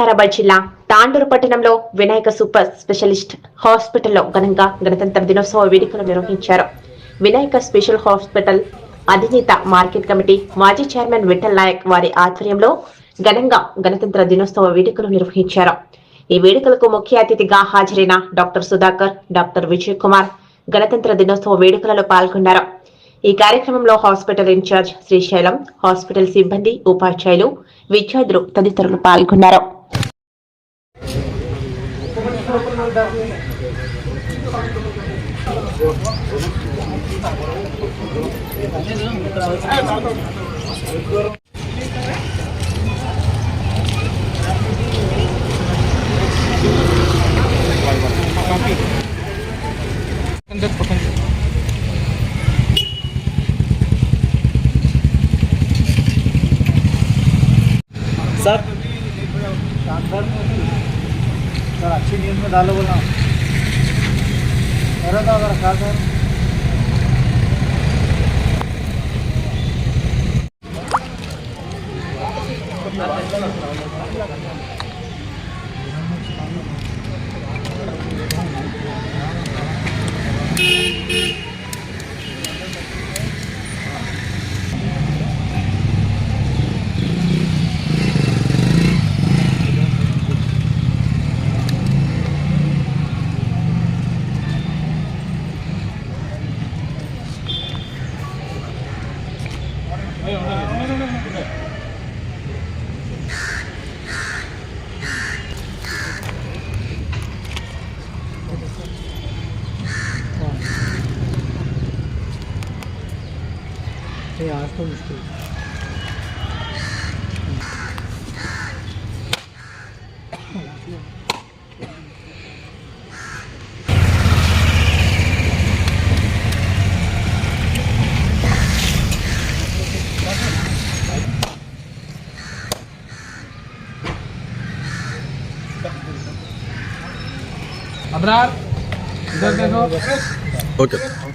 వికారాబాద్ జిల్లా తాండూరు పట్టణంలో Vinayaka super specialist హాస్పిటల్లో ఘనంగా గణతంత్ర దినోత్సవ వేడుకలు నిర్వహించారు. వినాయక స్పెషల్ హాస్పిటల్ అధినేత మార్కెట్ కమిటీ మాజీ చైర్మన్ విఠల్ నాయక్ వారి ఆధ్వర్యంలో ఘనంగా గణతంత్ర దినోత్సవ వేడుకలు నిర్వహించారు. ఈ వేడుకలకు ముఖ్య అతిథిగా హాజరైన డాక్టర్ సుధాకర్ డాక్టర్ విజయ్ కుమార్ గణతంత్ర దినోత్సవ వేడుకలలో పాల్గొన్నారు. ఈ కార్యక్రమంలో హాస్పిటల్ ఇన్ఛార్జ్ శ్రీశైలం హాస్పిటల్ సిబ్బంది ఉపాధ్యాయులు విద్యార్థులు తదితరులు పాల్గొన్నారు. ఉంటుంది దానిలో కూడా. ఎవరైతే కాదు? సార్ अरे तो अगर खा सर आज तो मुश्किल अबरार इधर देखो ఓకే भारत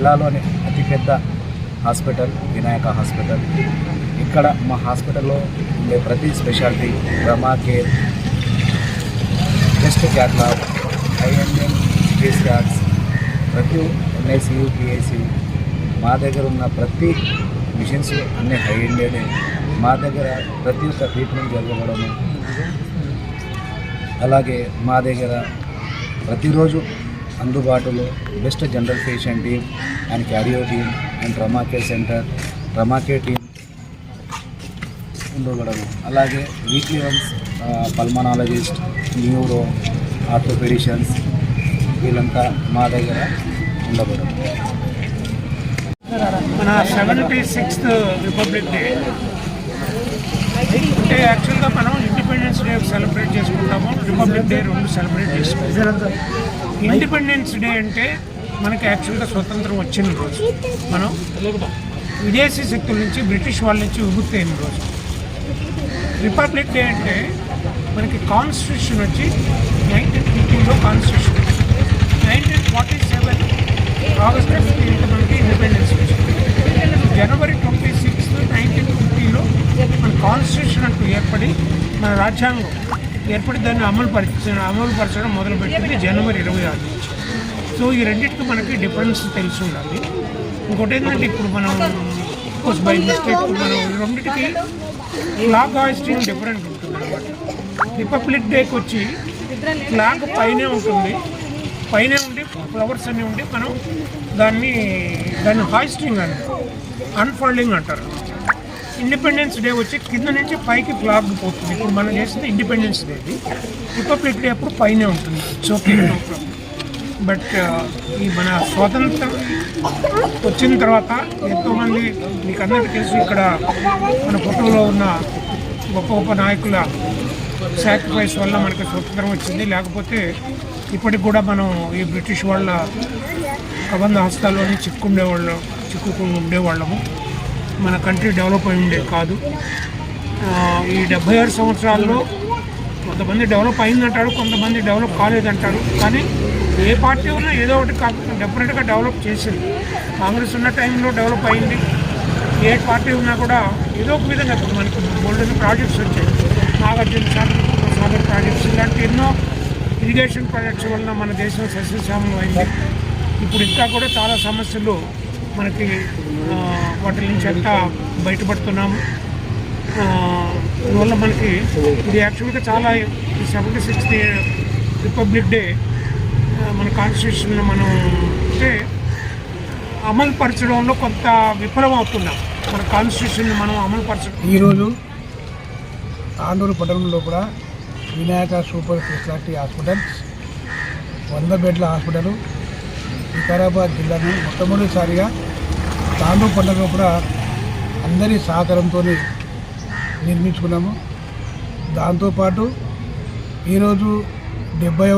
జిల్లాలోని అతిపెద్ద హాస్పిటల్ వినాయక హాస్పిటల్. ఇక్కడ మా హాస్పిటల్లో ఉండే ప్రతి speciality trauma care best cath lab INM CT scans ప్రతి ఎన్ఐసియు పిఐసియు మా దగ్గర ఉన్న ప్రతి మిషన్స్ అన్నీ హై ఎండెడే మా దగ్గర ప్రతి ఒక్క ట్రీట్మెంట్ జరగడము. అలాగే మా దగ్గర ప్రతిరోజు అందుబాటులో best general patient team and cardio team and trauma centre trauma team ఉండగలము అలాగే weekly once pulmonologist neuro orthopaedicians వీళ్ళంతా మా దగ్గర ఉండబడము మన సెవెంటీ సిక్స్త్ రిపబ్లిక్ డే. అంటే యాక్చువల్గా మనం ఇండియా సెలబ్రేట్ చేసుకుంటాము. రిపబ్లిక్ డే రెండు సెలబ్రేట్ చేసుకుంటాము. ఇండిపెండెన్స్ డే అంటే మనకి యాక్చువల్గా స్వతంత్రం వచ్చిన రోజు. మనం విదేశీ శక్తుల నుంచి బ్రిటిష్ వాళ్ళ నుంచి విముక్తి అయిన రోజు. రిపబ్లిక్ డే అంటే మనకి కాన్స్టిట్యూషన్ వచ్చి నైన్టీన్ ఫిఫ్టీన్లో constitution nineteen forty seven August fifteenth మనకి ఇండిపెండెన్స్ వచ్చింది జనవరి ట్వంటీ సిక్స్త్ నైన్టీన్ ఫిఫ్టీలో మన కాన్స్టిట్యూషన్ అంటూ ఏర్పడి మన రాజ్యాంగం ఏర్పడి దాన్ని అమలు పరిచ అమలు పరచడం మొదలుపెట్టింది జనవరి ఇరవై ఆరు నుంచి. సో ఈ రెండింటికి మనకి డిఫరెన్స్ తెలిసి ఉండాలి. ఇంకోటి ఏంటంటే ఇప్పుడు మనం బై మిస్టేక్ మనం రెండింటికి ఫ్లాగ్ హాయిస్టింగ్ డిఫరెంట్ ఉంటుంది అనమాట రిపబ్లిక్ డేకి వచ్చి ఫ్లాగ్ పైనే ఉంటుంది. పైనే ఉండి ఫ్లవర్స్ అన్నీ ఉండి మనం దాన్ని దాన్ని హాయిస్టింగ్ అంటారు అన్ఫోల్డింగ్ అంటారు. ఇండిపెండెన్స్ డే వచ్చి కింద నుంచి పైకి ఫ్లాగ్ పోతుంది. ఇప్పుడు మనం చేసింది ఇండిపెండెన్స్ డే రిపబ్లిక్ డే అప్పుడు పైనే ఉంటుంది. ఇట్స్ ఓకే బట్ ఈ మన స్వాతంత్రం వచ్చిన తర్వాత ఎంతోమంది మీకు అందరికీ తెలుసు ఇక్కడ మన ఫోటోలో ఉన్న గొప్ప గొప్ప నాయకుల సాక్రిఫైస్ వల్ల మనకి స్వతంత్రం వచ్చింది. లేకపోతే ఇప్పటికి కూడా మనం ఈ బ్రిటిష్ వాళ్ళ ప్రబంధ హస్తాల్లోనే చిక్కుండేవాళ్ళం చిక్కుకుని ఉండేవాళ్ళము. మన కంట్రీ డెవలప్ అయి ఉండేది కాదు. ఈ డెబ్బై ఆరు సంవత్సరాల్లో కొంతమంది డెవలప్ అయిందంటాడు కొంతమంది డెవలప్ కాలేదంటారు. కానీ ఏ పార్టీ ఉన్నా ఏదో ఒకటి కాకుండా డెఫినెట్గా డెవలప్ చేసింది. కాంగ్రెస్ ఉన్న టైంలో డెవలప్ అయింది. ఏ పార్టీ ఉన్నా కూడా ఏదో ఒక విధంగా ఇప్పుడు మనకు గోల్డెన్ ప్రాజెక్ట్స్ వచ్చాయి. నాగార్జున సాగర్ సాగర్ ప్రాజెక్ట్స్ ఇలాంటి ఎన్నో ఇరిగేషన్ ప్రాజెక్ట్స్ వలన మన దేశం సస్యశ్యామలం అయింది. ఇప్పుడు ఇంకా కూడా చాలా సమస్యలు మనకి వాటి నుంచి అంతా బయటపడుతున్నాము అందువల్ల మనకి ఇది యాక్చువల్గా చాలా సెవెంటీ సిక్స్త్ రిపబ్లిక్ డే మన కాన్స్టిట్యూషన్లో మనం అంటే అమలు పరచడంలో కొంత విఫలం అవుతున్నాం. మన కాన్స్టిట్యూషన్ మనం అమలు పరచడం ఈరోజు తాండూరు పట్టణంలో కూడా వినాయక సూపర్ స్పెషాలిటీ హాస్పిటల్స్ వంద బెడ్ల హాస్పిటల్ వికారాబాద్ జిల్లాను మొట్టమొదటిసారిగా తాండూ పండుగ కూడా అందరి సహకారంతో నిర్మించుకున్నాము. దాంతోపాటు ఈరోజు డెబ్బై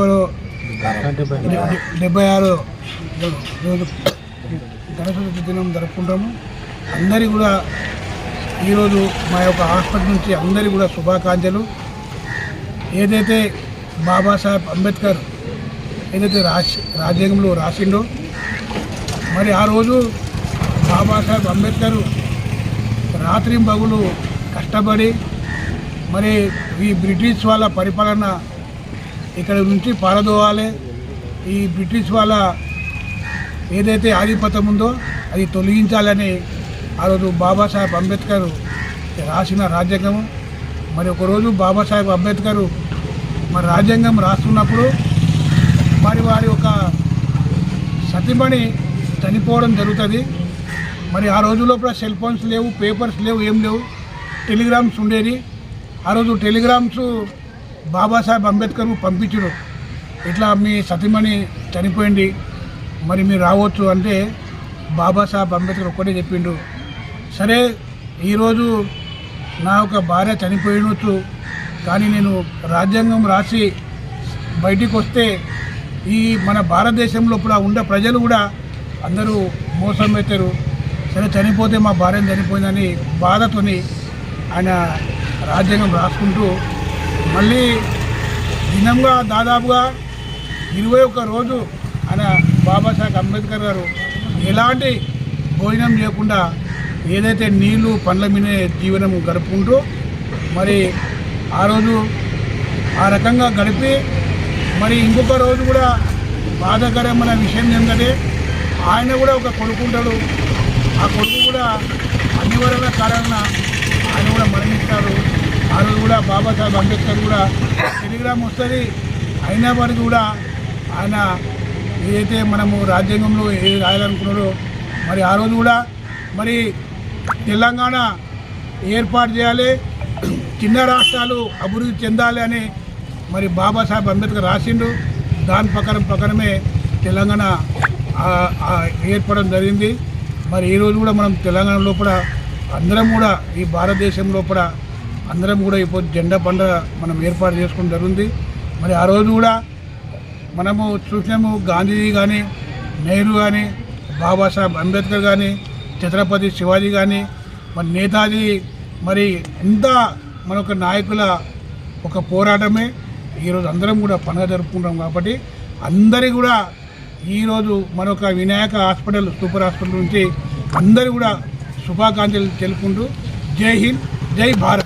డెబ్బై ఆరో రోజు గణేశ దినం జరుపుకుంటాము. అందరి కూడా ఈరోజు మా యొక్క హాస్పిటల్ నుంచి అందరి కూడా శుభాకాంక్షలు. ఏదైతే బాబాసాహెబ్ అంబేద్కర్ ఏదైతే రాసి రాజ్యాంగంలో రాసిండో మరి ఆ రోజు బాబాసాహెబ్ అంబేద్కర్ రాత్రి బగులు కష్టపడి మరి ఈ బ్రిటిష్ వాళ్ళ పరిపాలన ఇక్కడ నుంచి పారదోవాలి. ఈ బ్రిటిష్ వాళ్ళ ఏదైతే ఆధిపత్యం ఉందో అది తొలగించాలని ఆ రోజు బాబాసాహెబ్ అంబేద్కర్ రాసిన రాజ్యాంగం మరి ఒకరోజు బాబాసాహెబ్ అంబేద్కర్ మరి రాజ్యాంగం రాస్తున్నప్పుడు మరి వారి ఒక సతిమణి చనిపోవడం జరుగుతుంది. మరి ఆ రోజు లోపల సెల్ ఫోన్స్ లేవు పేపర్స్ లేవు ఏం లేవు. టెలిగ్రామ్స్ ఉండేది. ఆ రోజు టెలిగ్రామ్స్ బాబాసాహెబ్ అంబేద్కర్ పంపించడు. ఇట్లా మీ సతీమణి చనిపోయింది మరి మీరు రావచ్చు అంటే బాబాసాహెబ్ అంబేద్కర్ ఒక్కటే చెప్పిండు. సరే ఈరోజు నా ఒక భార్య చనిపోయినవచ్చు కానీ నేను రాజ్యాంగం రాసి బయటికి వస్తే ఈ మన భారతదేశంలో కూడా ఉండే ప్రజలు కూడా అందరూ మోసం పెట్టారు సరే చనిపోతే మా భార్య చనిపోయిందని బాధతోని ఆయన రాజ్యాంగం రాసుకుంటూ మళ్ళీ దినంగా దాదాపుగా ఇరవై ఒక్క రోజు ఆయన బాబాసాహెబ్ అంబేద్కర్ గారు ఎలాంటి భోజనం చేయకుండా ఏదైతే నీళ్ళు పండ్ల మీదే జీవనం గడుపుకుంటూ మరి ఆ రోజు ఆ రకంగా గడిపి మరి ఇంకొక రోజు కూడా బాధాకరమైన విషయం ఏంటంటే ఆయన కూడా ఒక కొడుకుంటాడు. ఆ కొడుకు కూడా అనివార్య కారణంగా ఆయన కూడా మరణిస్తారు ఆ రోజు కూడా బాబాసాహెబ్ అంబేద్కర్ కూడా టెలిగ్రామ్ వస్తుంది. అయినా వారికి కూడా ఆయన ఏదైతే మనము రాజ్యాంగంలో ఏది రాయాలనుకున్నారో మరి ఆ రోజు కూడా మరి తెలంగాణ ఏర్పాటు చేయాలి. చిన్న రాష్ట్రాలు అభివృద్ధి చెందాలి అని మరి బాబాసాహెబ్ అంబేద్కర్ రాసిండు. దాని ప్రకారం ప్రకారమే తెలంగాణ ఏర్పడడం జరిగింది. మరి ఈరోజు కూడా మనం తెలంగాణ లోపల అందరం కూడా ఈ భారతదేశం లోపల అందరం కూడా ఇప్పుడు జెండా పండుగ మనం ఏర్పాటు చేసుకోవడం జరుగుతుంది మరి ఆ రోజు కూడా మనము చూసినాము గాంధీజీ కానీ నెహ్రూ కానీ బాబాసాహెబ్ అంబేద్కర్ కానీ ఛత్రపతి శివాజీ కానీ మరి నేతాజీ మరి ఇంత మనొక నాయకుల ఒక పోరాటమే. ఈరోజు అందరం కూడా పండుగ జరుపుకుంటాం కాబట్టి అందరి కూడా ఈరోజు మరొక వినాయక హాస్పిటల్ సూపర్ హాస్పిటల్ నుంచి అందరూ కూడా శుభాకాంక్షలు తెలుపుకుంటూ జై హింద్ జై భారత్.